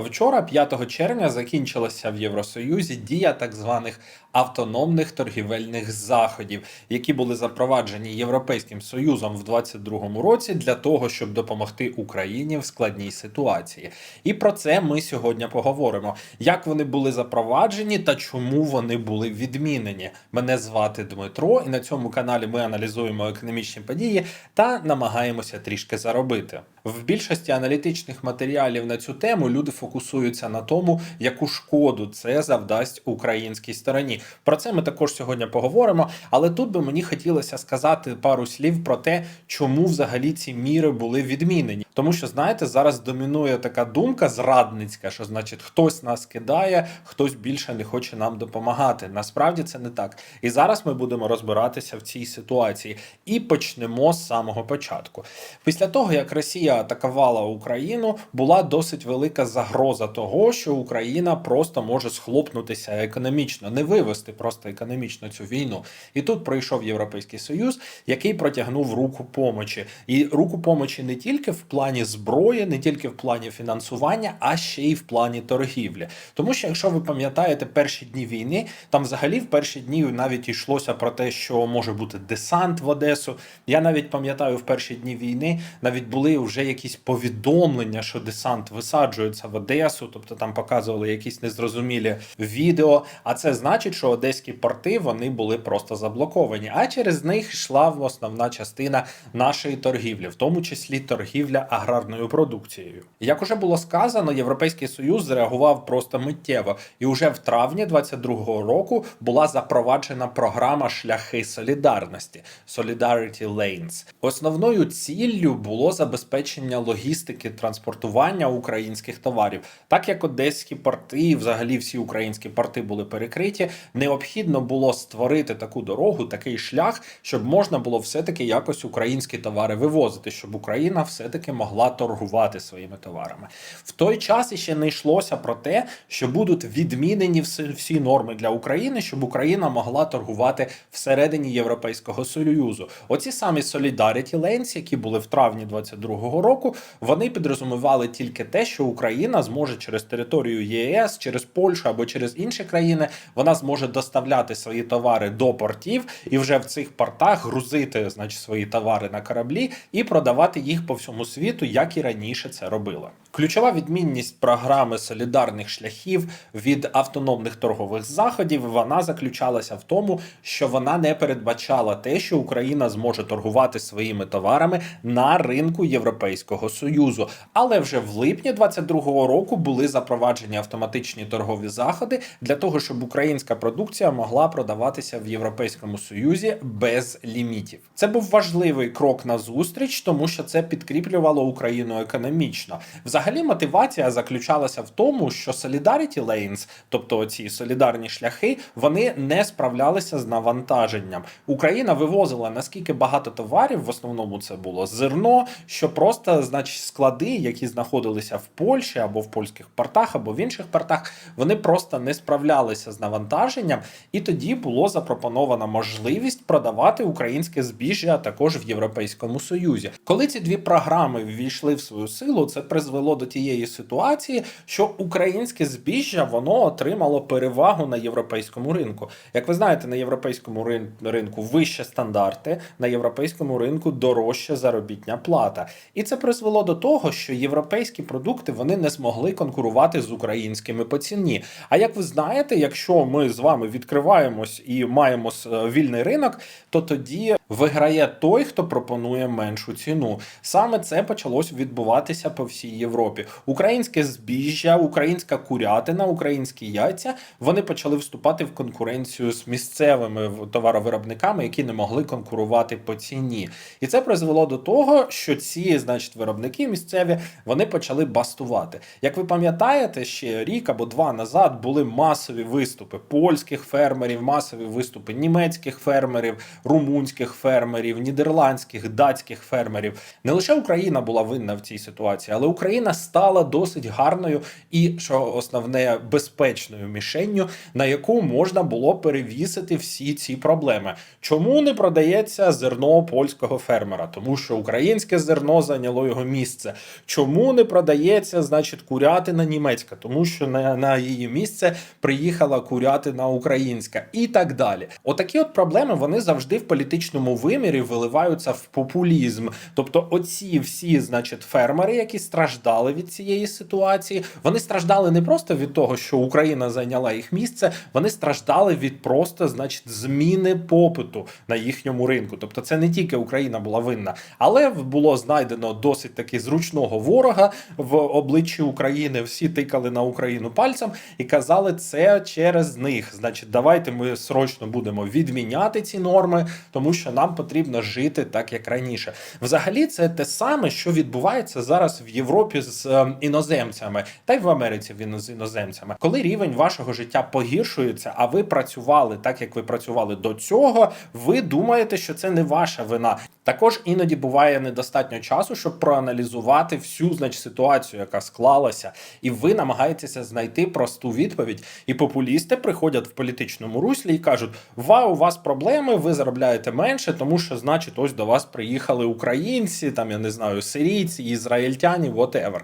Вчора, 5 червня, закінчилася в Євросоюзі дія так званих автономних торгівельних заходів, які були запроваджені Європейським Союзом в 2022 році для того, щоб допомогти Україні в складній ситуації. І про це ми сьогодні поговоримо: як вони були запроваджені та чому вони були відмінені. Мене звати Дмитро, і на цьому каналі ми аналізуємо економічні події та намагаємося трішки заробити. В більшості аналітичних матеріалів на цю тему люди фокусуються на тому, яку шкоду це завдасть українській стороні. Про це ми також сьогодні поговоримо. Але тут би мені хотілося сказати пару слів про те, чому взагалі ці міри були відмінені. Тому що знаєте, зараз домінує така думка зрадницька, що значить хтось нас кидає, хтось більше не хоче нам допомагати. Насправді це не так. І зараз ми будемо розбиратися в цій ситуації і почнемо з самого початку. Після того як Росія атакувала Україну, була досить велика загроза того, що Україна просто може схлопнутися економічно, не вивести просто економічно цю війну. І тут прийшов Європейський Союз, який протягнув руку помочі, і руку помочі не тільки в плані зброї, не тільки в плані фінансування, а ще й в плані торгівлі. Тому що, якщо ви пам'ятаєте перші дні війни, там взагалі в перші дні навіть йшлося про те, що може бути десант в Одесу. Я навіть пам'ятаю, в перші дні війни навіть були вже якісь повідомлення, що десант висаджується в Одесу, тобто там показували якісь незрозумілі відео. А це значить, що одеські порти вони були просто заблоковані. А через них йшла основна частина нашої торгівлі, в тому числі торгівля аграрною продукцією. Як уже було сказано, Європейський Союз зреагував просто миттєво, і вже в травні 22-го року була запроваджена програма Шляхи солідарності Solidarity Lanes. Основною ціллю було забезпечення логістики транспортування українських товарів. Так як одеські порти, взагалі всі українські порти були перекриті, необхідно було створити таку дорогу, такий шлях, щоб можна було все-таки якось українські товари вивозити, щоб Україна все-таки могла торгувати своїми товарами. В той час іще не йшлося про те, що будуть відмінені всі норми для України, щоб Україна могла торгувати всередині Європейського Союзу. Оці самі Solidarity Lanes, які були в травні 22-го року, вони підрозумівали тільки те, що Україна зможе через територію ЄС, через Польщу або через інші країни, вона зможе доставляти свої товари до портів і вже в цих портах грузити значить, свої товари на кораблі і продавати їх по всьому світу, як і раніше це робила. Ключова відмінність програми солідарних шляхів від автономних торгових заходів вона заключалася в тому, що вона не передбачала те, що Україна зможе торгувати своїми товарами на ринку Європейського союзу. Але вже в липні 22-го року були запроваджені автоматичні торгові заходи для того, щоб українська продукція могла продаватися в Європейському Союзі без лімітів. Це був важливий крок на зустріч, тому що це підкріплювало Україну економічно. Взагалі, мотивація заключалася в тому, що Solidarity Lanes, тобто ці солідарні шляхи, вони не справлялися з навантаженням. Україна вивозила наскільки багато товарів, в основному це було зерно, що просто, значить, склади, які знаходилися в Польщі або в польських портах, або в інших портах, вони просто не справлялися з навантаженням, і тоді було запропонована можливість продавати українське збіжжя також в Європейському Союзі. Коли ці дві програми ввійшли в свою силу, це призвело до тієї ситуації, що українське збіжжя воно отримало перевагу на європейському ринку. Як ви знаєте, на європейському ринку вище стандарти, на європейському ринку дорожча заробітня плата. І це призвело до того, що європейські продукти вони не змогли конкурувати з українськими по ціні. А як ви знаєте, якщо ми з вами відкриваємось і маємо вільний ринок, то тоді виграє той, хто пропонує меншу ціну. Саме це почалось відбуватися по всій Європі. Українське збіжжя, українська курятина, українські яйця вони почали вступати в конкуренцію з місцевими товаровиробниками, які не могли конкурувати по ціні. І це призвело до того, що ці, значить, виробники місцеві вони почали бастувати. Як ви пам'ятаєте, ще рік або два назад були масові виступи польських фермерів, масові виступи німецьких фермерів, румунських фермерів, нідерландських, датських фермерів. Не лише Україна була винна в цій ситуації, але Україна Україна стала досить гарною і що основне безпечною мішенню, на яку можна було перевісити всі ці проблеми. Чому не продається зерно польського фермера? Тому що українське зерно зайняло його місце. Чому не продається, значить, курятина німецька? Тому що на, на її місце приїхала курятина українська і так далі. Отакі от проблеми вони завжди в політичному вимірі виливаються в популізм. Тобто, оці всі, значить, фермери, які страждали від цієї ситуації, вони страждали не просто від того, що Україна зайняла їх місце, вони страждали від просто, значить, зміни попиту на їхньому ринку. Тобто, це не тільки Україна була винна, але було знайдено досить таки зручного ворога в обличчі України. Всі тикали на Україну пальцем і казали, це через них. Значить, давайте ми срочно будемо відміняти ці норми, тому що нам потрібно жити так, як раніше. Взагалі, це те саме, що відбувається зараз в Європі з е, іноземцями, та й в Америці він з іноземцями. Коли рівень вашого життя погіршується, а ви працювали так, як ви працювали до цього, ви думаєте, що це не ваша вина. Також іноді буває недостатньо часу, щоб проаналізувати всю значить, ситуацію, яка склалася, і ви намагаєтеся знайти просту відповідь. І популісти приходять в політичному руслі і кажуть: Вау, у вас проблеми, ви заробляєте менше, тому що, значить, ось до вас приїхали українці, там я не знаю, сирійці, ізраїльтяні, whatever.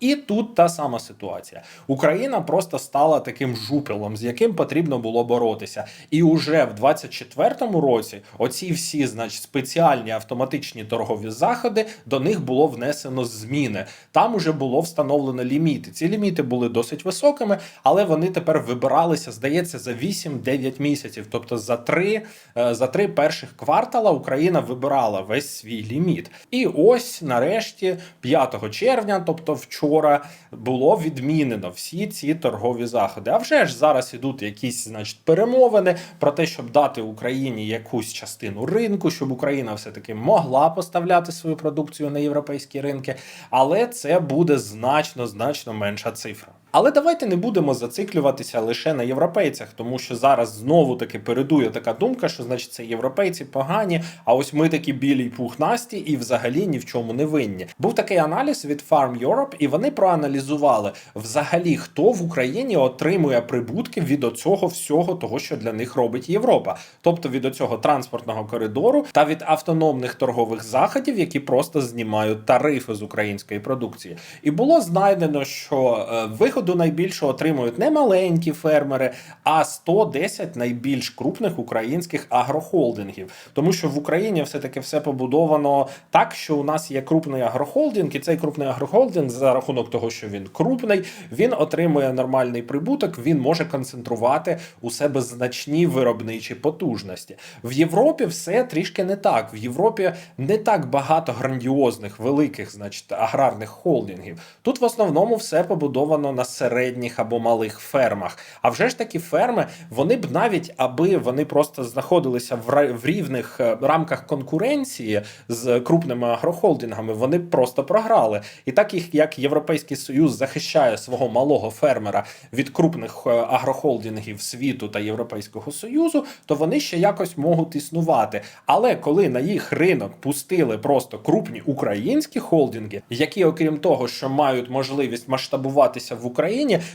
І тут та сама ситуація. Україна просто стала таким жупелом, з яким потрібно було боротися. І уже в 24-му році оці всі, значить, спеціальні автоматичні торгові заходи до них було внесено зміни. Там уже було встановлено ліміти. Ці ліміти були досить високими, але вони тепер вибиралися, здається, за 8-9 місяців. Тобто за три, е, за три перших квартала Україна вибирала весь свій ліміт. І ось нарешті, 5 червня, тобто вчора, було відмінено всі ці торгові заходи. А вже ж зараз ідуть якісь, значить, перемовини про те, щоб дати Україні якусь частину ринку, щоб Україна все таки могла поставляти свою продукцію на європейські ринки, але це буде значно значно менша цифра. Але давайте не будемо зациклюватися лише на європейцях, тому що зараз знову таки передує така думка, що значить це європейці погані, а ось ми такі білі й пухнасті і взагалі ні в чому не винні. Був такий аналіз від Farm Europe, і вони проаналізували взагалі, хто в Україні отримує прибутки від оцього всього того, що для них робить Європа, тобто від оцього транспортного коридору та від автономних торгових заходів, які просто знімають тарифи з української продукції. І було знайдено, що е, виходу найбільше отримують не маленькі фермери, а 110 найбільш крупних українських агрохолдингів. Тому що в Україні все таки все побудовано так, що у нас є крупний агрохолдинг, і цей крупний агрохолдинг за рахунок того, що він крупний, він отримує нормальний прибуток, він може концентрувати у себе значні виробничі потужності. В Європі все трішки не так. В Європі не так багато грандіозних, великих, значить, аграрних холдингів. Тут в основному все побудовано на середніх або малих фермах. А вже ж такі ферми, вони б навіть аби вони просто знаходилися в рівних е, рамках конкуренції з крупними агрохолдингами, вони б просто програли. І так їх як Європейський Союз захищає свого малого фермера від крупних е, агрохолдингів світу та Європейського Союзу, то вони ще якось можуть існувати. Але коли на їх ринок пустили просто крупні українські холдинги, які, окрім того, що мають можливість масштабуватися в Україні,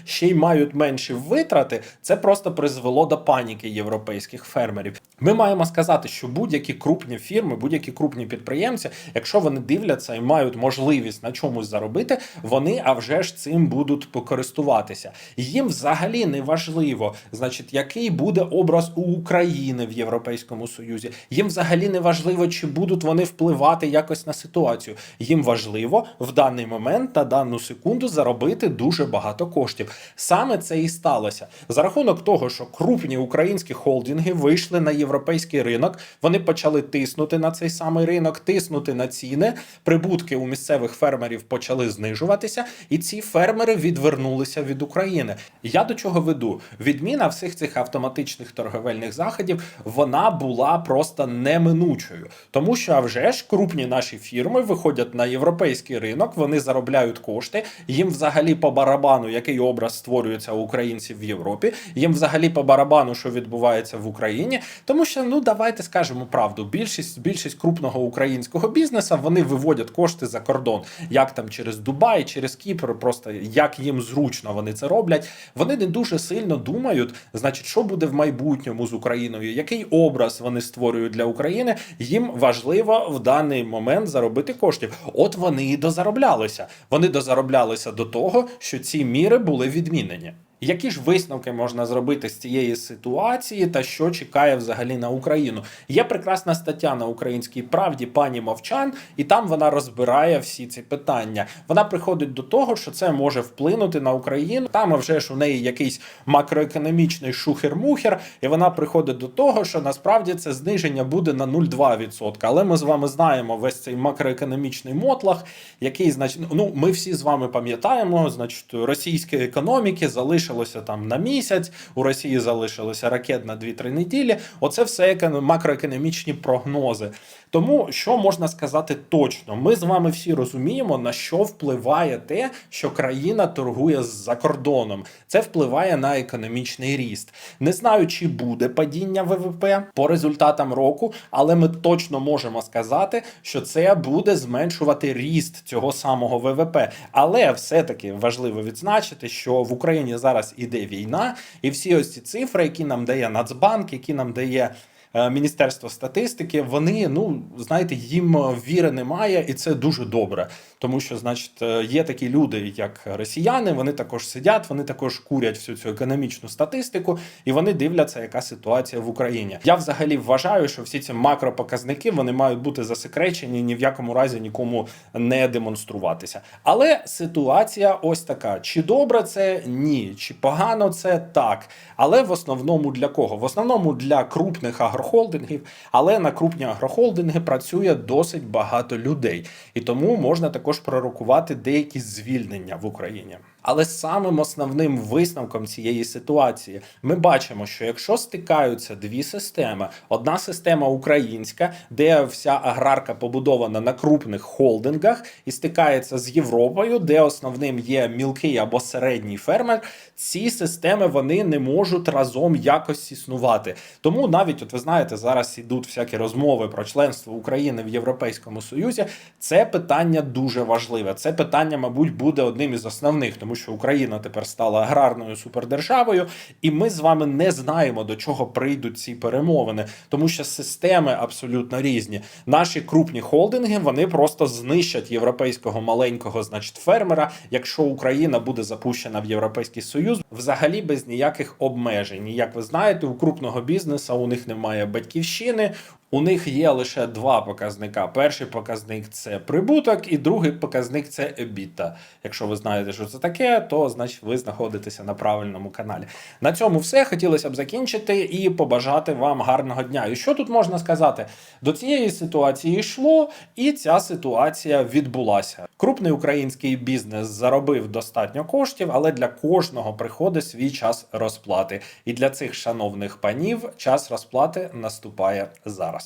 ще й мають менші витрати, це просто призвело до паніки європейських фермерів. Ми маємо сказати, що будь-які крупні фірми, будь-які крупні підприємці, якщо вони дивляться і мають можливість на чомусь заробити, вони а вже ж цим будуть користуватися. Їм взагалі не важливо, значить, який буде образ у України в Європейському Союзі. Їм взагалі не важливо, чи будуть вони впливати якось на ситуацію. Їм важливо в даний момент на дану секунду заробити дуже багато коштів. Саме це і сталося за рахунок того, що крупні українські холдинги вийшли на європейський ринок. Вони почали тиснути на цей самий ринок, тиснути на ціни. Прибутки у місцевих фермерів почали знижуватися, і ці фермери відвернулися від України. Я до чого веду? Відміна всіх цих автоматичних торговельних заходів вона була просто неминучою, тому що а вже ж крупні наші фірми виходять на європейський ринок, вони заробляють кошти. Їм взагалі по барабану, який образ створюється у українців в Європі. Їм взагалі по барабану, що відбувається в Україні, Тому що, ну давайте скажемо правду, більшість більшість крупного українського бізнесу вони виводять кошти за кордон, як там через Дубай, через Кіпр, просто як їм зручно вони це роблять. Вони не дуже сильно думають, значить, що буде в майбутньому з Україною, який образ вони створюють для України. Їм важливо в даний момент заробити коштів. От вони і дозароблялися. Вони дозароблялися до того, що ці міри були відмінені. Які ж висновки можна зробити з цієї ситуації та що чекає взагалі на Україну? Є прекрасна стаття на українській правді пані Мовчан, і там вона розбирає всі ці питання. Вона приходить до того, що це може вплинути на Україну. Там вже ж у неї якийсь макроекономічний шухер-мухер, і вона приходить до того, що насправді це зниження буде на 0,2%. Але ми з вами знаємо весь цей макроекономічний мотлах, який значить, ну ми всі з вами пам'ятаємо, значить, російської економіки залишилося там на місяць, у Росії залишилося ракет на 2-3 неділі. Оце все економ- макроекономічні прогнози. Тому що можна сказати точно, ми з вами всі розуміємо, на що впливає те, що країна торгує з-за кордоном. Це впливає на економічний ріст. Не знаю, чи буде падіння ВВП по результатам року, але ми точно можемо сказати, що це буде зменшувати ріст цього самого ВВП. Але все-таки важливо відзначити, що в Україні зараз іде війна, і всі ось ці цифри, які нам дає Нацбанк, які нам дає. Е, Міністерство статистики, вони, ну знаєте, їм віри немає, і це дуже добре. Тому що, значить, е, є такі люди, як росіяни, вони також сидять, вони також курять всю цю економічну статистику, і вони дивляться, яка ситуація в Україні. Я взагалі вважаю, що всі ці макропоказники вони мають бути засекречені, ні в якому разі нікому не демонструватися. Але ситуація ось така: чи добре це ні, чи погано це так. Але в основному для кого? В основному для крупних агрохолдингів, але на крупні агрохолдинги працює досить багато людей, і тому можна також пророкувати деякі звільнення в Україні. Але самим основним висновком цієї ситуації ми бачимо, що якщо стикаються дві системи: одна система українська, де вся аграрка побудована на крупних холдингах, і стикається з Європою, де основним є мілкий або середній фермер, ці системи вони не можуть разом якось існувати. Тому навіть, от ви знаєте, зараз ідуть всякі розмови про членство України в Європейському Союзі. Це питання дуже важливе. Це питання, мабуть, буде одним із основних, тому що Україна тепер стала аграрною супердержавою, і ми з вами не знаємо до чого прийдуть ці перемовини, тому що системи абсолютно різні. Наші крупні холдинги вони просто знищать європейського маленького, значить, фермера, якщо Україна буде запущена в Європейський Союз, взагалі без ніяких обмежень. Як ви знаєте, у крупного бізнесу у них немає батьківщини. У них є лише два показника. Перший показник це прибуток, і другий показник це EBITDA. Якщо ви знаєте, що це таке, то значить ви знаходитеся на правильному каналі. На цьому все хотілося б закінчити і побажати вам гарного дня. І що тут можна сказати? До цієї ситуації йшло, і ця ситуація відбулася. Крупний український бізнес заробив достатньо коштів, але для кожного приходить свій час розплати. І для цих шановних панів час розплати наступає зараз.